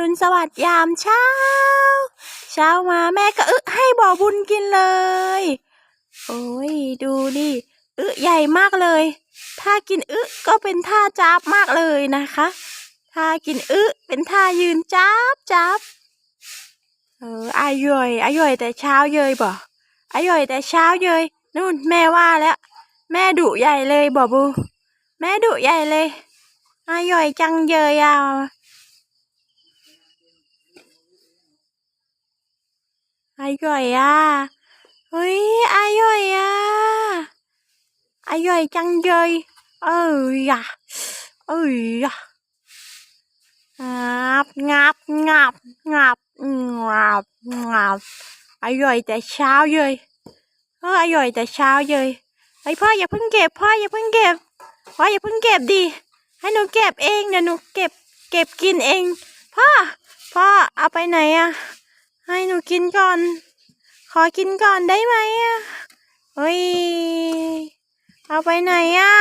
รุณสวัสดิ์ยามเช้า เช้ามาแม่ก็อึให้บ่อบุญกินเลย โอ้ยดูดิอึใหญ่มากเลย ถ้ากินอึก็เป็นท่าจับมากเลยนะคะถ้ากินอึเป็นท่ายืนจับจับเอออร่อยอร่อยแต่เช้าเยยบ่อร่อยแต่เช้าเยยนู่นแม่ว่าแล้ว แม่ดุใหญ่เลยบ่บู แม่ดุใหญ่เลยอร่อยจังเยยอะ ร่อยอะเฮ้ยอร่อยอะอร่อยจังเยยเอ้ยอะเอ้ยอะงับงับงับงับงับงับอร่อยแต่เช้าเยยเอออร่อยแต่เช้าเยยไอพ่ออย่าเพิ่งเก็บพ่ออย่าเพิ่งเก็บพ่ออย่าเพิ่งเก็บดิให้หนูเก็บเองเดี๋ยวหนูเก็บเก็บกินเอง พ่อ พ่อเอาไปไหนอะ ให้หนูกินก่อน ขอกินก่อนได้ไหมอะเฮ้ย เอาไปไหนอะ